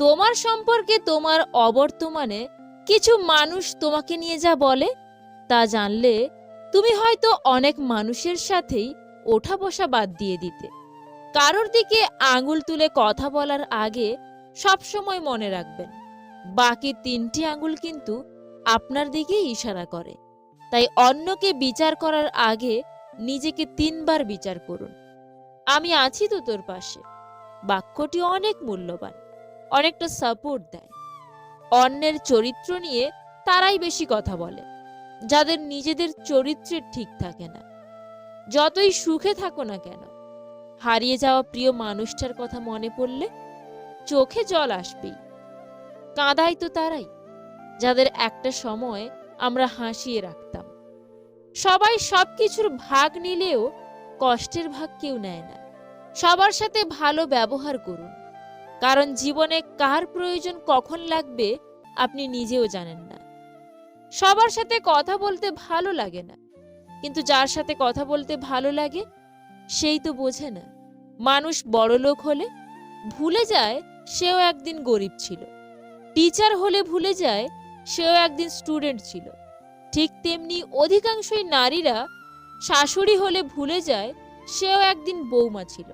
তোমার সম্পর্কে তোমার অবর্তমানে কিছু মানুষ তোমাকে নিয়ে যা বলে, তা জানলে তুমি হয়তো অনেক মানুষের সাথেই ওঠা বসা বাদ দিয়ে দিতে। কারোর দিকে আঙুল তুলে কথা বলার আগে সবসময় মনে রাখবেন, বাকি তিনটি আঙুল কিন্তু আপনার দিকেই ইশারা করে। তাই অন্যকে বিচার করার আগে নিজেকে তিনবার বিচার করুন। আমি আছি তো তোর পাশে। বাক্যটি অনেক মূল্যবান। অনেকটা সাপোর্ট দেয়। অন্যের চরিত্র নিয়ে তারাই বেশি কথা বলে, যাদের নিজেদের চরিত্রের ঠিক থাকে না। যতই সুখে থাকো না কেন, হারিয়ে যাওয়া প্রিয় মানুষটার কথা মনে পড়লে চোখে জল আসবেই। কাঁদাই তো তারাই, যাদের একটা সময় আমরা হাসিয়ে রাখতাম। সবাই সব কিছুর ভাগ নিলেও কষ্টের ভাগ কেউ নেয় না। সবার সাথে ভালো ব্যবহার করুন। কারণ জীবনে কার প্রয়োজন কখন লাগবে আপনি নিজেও জানেন না। সবার সাথে কথা বলতে ভালো লাগে না। কিন্তু যার সাথে কথা বলতে ভালো লাগে, সেই তো বোঝে না। মানুষ বড়লোক হলে ভুলে যায় সেও একদিন গরিব ছিল। টিচার হলে ভুলে যায় সেও একদিন স্টুডেন্ট ছিল। ঠিক তেমনি অধিকাংশই নারীরা শাশুড়ি হলে ভুলে যায় সেও একদিন বৌমা ছিল।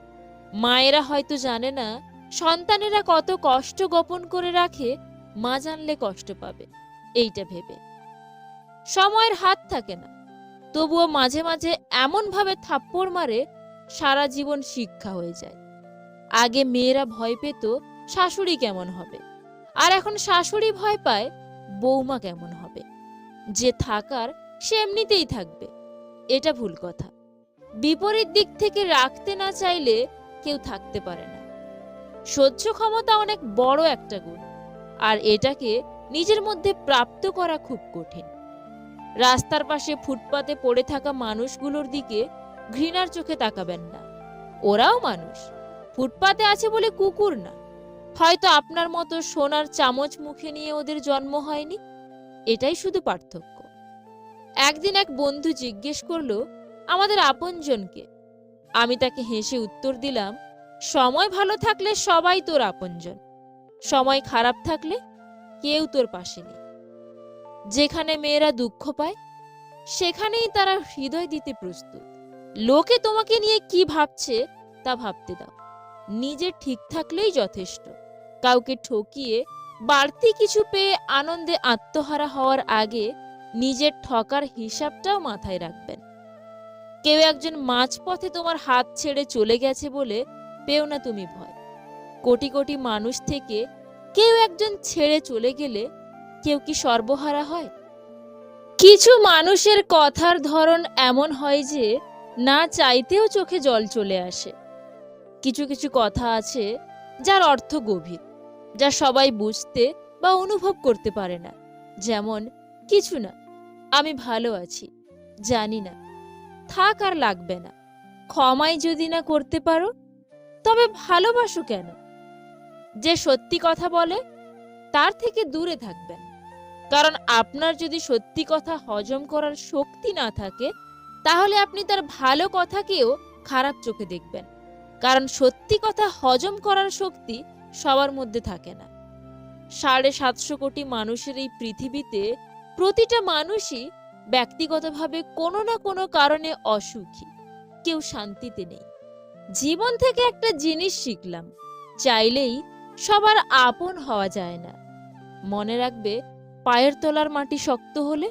মায়েরা হয়তো জানে না সন্তানেরা কত কষ্ট গোপন করে রাখে, মা জানলে কষ্ট পাবে, এইটা ভেবে। সময়ের হাত থাকে না, তবুও মাঝে মাঝে এমনভাবে থাপ্পড় মারে, সারা জীবন শিক্ষা হয়ে যায়। আগে মেয়েরা ভয় পেত, শাশুড়ি কেমন হবে? আর এখন শাশুড়ি ভয় পায়, বৌমা কেমন হবে? যে থাকার, সে এমনিতেই থাকবে, এটা ভুল কথা। বিপরীত দিক থেকে রাখতে না চাইলে কেউ থাকতে পারে না। সহ্য ক্ষমতা অনেক বড় একটা গুণ, আর এটাকে নিজের মধ্যে প্রাপ্ত করা খুব কঠিন। রাস্তার পাশে ফুটপাতে পড়ে থাকা মানুষগুলোর দিকে ঘৃণার চোখে তাকাবেন না। ওরাও মানুষ, ফুটপাতে আছে বলে কুকুর না। হয়তো আপনার মতো সোনার চামচ মুখে নিয়ে ওদের জন্ম হয়নি, এটাই শুধু পার্থক্য। একদিন এক বন্ধু জিজ্ঞেস করল, আমাদের আপনজনকে? আমি তাকে হেসে উত্তর দিলাম সময় ভালো থাকলে সবাই তোর আপনজন। সময় খারাপ থাকলে কেউ তোর পাশে নেই। যেখানে মেয়েরা দুঃখ পায়, সেখানেই তারা হৃদয় দিতে প্রস্তুত। লোকে তোমাকে নিয়ে কি ভাবছে, তা ভাবতে দাও। নিজে ঠিক থাকলেই যথেষ্ট। কাউকে ঠকিয়ে বাড়তি কিছু পেয়ে আনন্দে আত্মহারা হওয়ার আগে নিজের ঠকার হিসাবটাও মাথায় রাখবেন। কেউ একজন মাঝপথে তোমার হাত ছেড়ে চলে গেছে বলে পেও না তুমি ভয়। কোটি কোটি মানুষ থেকে কেউ একজন ছেড়ে চলে গেলে কেউ কি সর্বহারা হয়? কিছু মানুষের কথার ধরন এমন হয় যে না চাইতেও চোখে জল চলে আসে। কিছু কিছু কথা আছে যার অর্থ গভীর, যা সবাই বুঝতে বা অনুভব করতে পারে না। যেমন, কিছু না, আমি ভালো আছি, জানি না, থাক আর লাগবে না, ক্ষমাই যদি না করতে পারো তবে ভালোবাসো কেন? যে সত্যি কথা বলে, তার থেকে দূরে থাকবেন। কারণ আপনার যদি সত্যি কথা হজম করার শক্তি না থাকে, তাহলে আপনি তার ভালো কথাকেও খারাপ চোখে দেখবেন। কারণ সত্যি কথা হজম করার শক্তি সবার মধ্যে থাকে না। সাড়ে সাতশো কোটি মানুষের এই পৃথিবীতে প্রতিটা মানুষই ব্যক্তিগতভাবে কোনো না কোনো কারণে অসুখী। কেউ শান্তিতে নেই। জীবন থেকে একটা জিনিস শিখলাম, চাইলেই সবার আপন হওয়া যায় না। মনে রাখবে, পায়ের তলার মাটি শক্ত হলে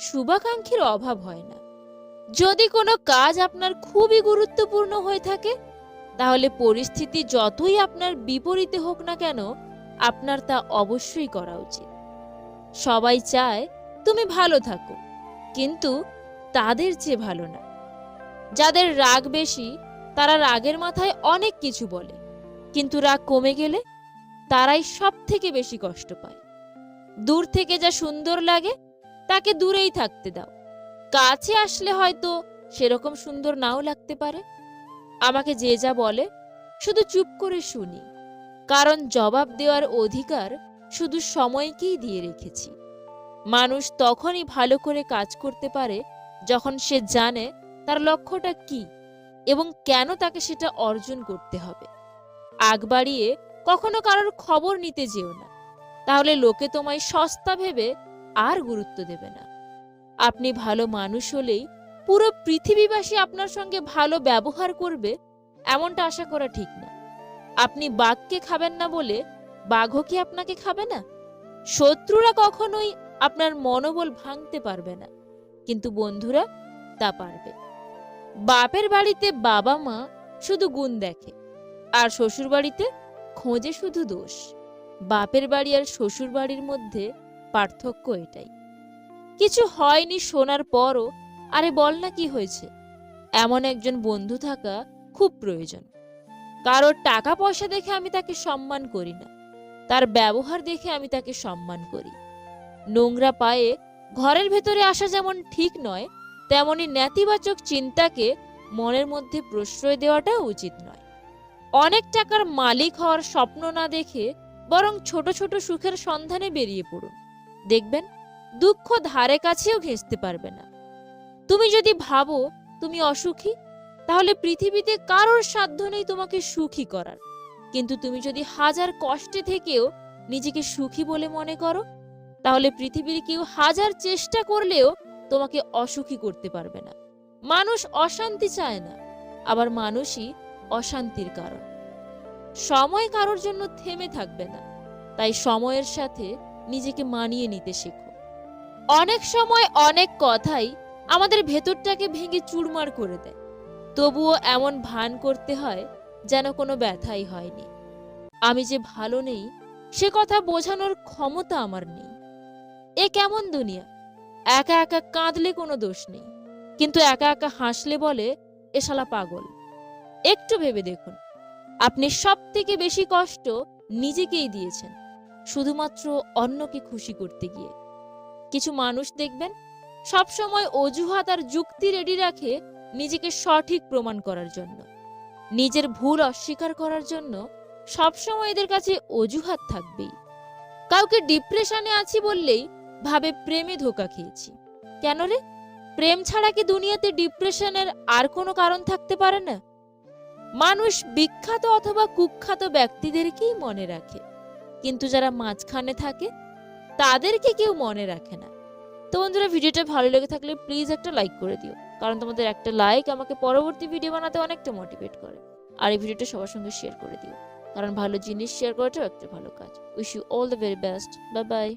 শুভাকাঙ্ক্ষীর অভাব হয় না। যদি কোনো কাজ আপনার খুবই গুরুত্বপূর্ণ হয়ে থাকে, তাহলে পরিস্থিতি যতই আপনার বিপরীতে হোক না কেন, আপনার তা অবশ্যই করা উচিত। সবাই চায় তুমি ভালো থাকো, কিন্তু তাদের চেয়ে ভালো না। যাদের রাগ বেশি তারা রাগের মাথায় অনেক কিছু বলে। কিন্তু রাগ কমে গেলে তারাই সব থেকে বেশি কষ্ট পায়। দূর থেকে যা সুন্দর লাগে, তাকে দূরেই থাকতে দাও। কাছে আসলে হয়তো সেরকম সুন্দর নাও লাগতে পারে। আমাকে যে যা বলে, শুধু চুপ করে শুনি। কারণ জবাব দেওয়ার অধিকার শুধু সময়কেই দিয়ে রেখেছি। মানুষ তখনই ভালো করে কাজ করতে পারে যখন সে জানে তার লক্ষ্যটা কি। এবং কেন তাকে সেটা অর্জন করতে হবে। আগ বাড়িয়ে কখনো কারোর খবর নিতে যেও না। তাহলে লোকে তোমায় সস্তা ভেবে আর গুরুত্ব দেবে না। আপনি ভালো মানুষ হলেই পুরো পৃথিবীবাসী আপনার সঙ্গে ভালো ব্যবহার করবে, এমনটা আশা করা ঠিক না। আপনি বাঘকে খাবেন না বলে বাঘও কি আপনাকে খাবে না? শত্রুরা কখনোই আপনার মনোবল ভাঙতে পারবে না। কিন্তু বন্ধুরা, তা পারবে। বাপের বাড়িতে বাবা মা শুধু গুণ দেখে, আর শ্বশুর বাড়িতে খোঁজে শুধু দোষ। বাপের বাড়ি আর শ্বশুর বাড়ির মধ্যে পার্থক্য এটাই। কিছু হয়নি শোনার পরও, আরে বল না কি হয়েছে? এমন একজন বন্ধু থাকা খুব প্রয়োজন। কারোর টাকা পয়সা দেখে আমি তাকে সম্মান করি না। তার ব্যবহার দেখে আমি তাকে সম্মান করি। নোংরা পায়ে ঘরের ভেতরে আসা যেমন ঠিক নয় তেমনি নেতিবাচক চিন্তাকে মনের মধ্যে প্রশ্রয় দেওয়াটাও উচিত নয়। অনেক টাকার মালিক হওয়ার স্বপ্ন না দেখে বরং ছোট ছোট সুখের সন্ধানে বেরিয়ে পড়ুন। দেখবেন, দুঃখ ধারে কাছেও ঘেঁচতে পারবে না। তুমি যদি ভাবো তুমি অসুখী, তাহলে পৃথিবীতে কারোর সাধ্য নেই তোমাকে সুখী করার। কিন্তু তুমি যদি হাজার কষ্টে থেকেও নিজেকে সুখী বলে মনে করো, তাহলে পৃথিবীর কেউ হাজার চেষ্টা করলেও তোমাকে অসুখী করতে পারবে না। মানুষ অশান্তি চায় না, আবার মানুষই অশান্তির কারণ। সময় কারোর জন্য থেমে থাকবে না, তাই সময়ের সাথে নিজেকে মানিয়ে নিতে শেখো। অনেক সময় অনেক কথাই আমাদের ভেতরটাকে ভেঙে চুরমার করে দেয়, তবুও এমন ভান করতে হয় যেন কোনো ব্যথাই হয়নি। আমি যে ভালো নেই, সে কথা বোঝানোর ক্ষমতা আমার নেই। এ কেমন দুনিয়া? একা একা কাঁদলে কোনো দোষ নেই। কিন্তু একা একা হাসলে বলে, এ শালা পাগল। একটু ভেবে দেখুন। আপনি সব থেকে বেশি কষ্ট নিজেকেই দিয়েছেন, শুধুমাত্র অন্যকে খুশি করতে গিয়ে। কিছু মানুষ দেখবেন, সবসময় অজুহাত আর যুক্তি রেডি রাখে নিজেকে সঠিক প্রমাণ করার জন্য। নিজের ভুল অস্বীকার করার জন্য সবসময় এদের কাছে অজুহাত থাকবেই। কাউকে ডিপ্রেশনে আছি বললেই ভাবে প্রেমে ধোকা খেয়েছি। কেন রে? প্রেম ছাড়া কি দুনিয়াতে ডিপ্রেশনের আর কোনো কারণ থাকতে পারে না? মানুষ বিখ্যাত অথবা কুখ্যাত ব্যক্তিদেরকেই মনে রাখে। কিন্তু যারা মাঝখানে থাকে, তাদেরকে কেউ মনে রাখে না। তো বন্ধুরা, ভিডিওটা ভালো লেগে থাকলে প্লিজ একটা লাইক করে দিও। কারণ তোমাদের একটা লাইক আমাকে পরবর্তী ভিডিও বানাতে অনেকটা মোটিভেট করে। আর এই ভিডিওটা সবার সঙ্গে শেয়ার করে দিও। কারণ ভালো জিনিস শেয়ার করাটাও একটা ভালো কাজ। Wish you all the very best bye bye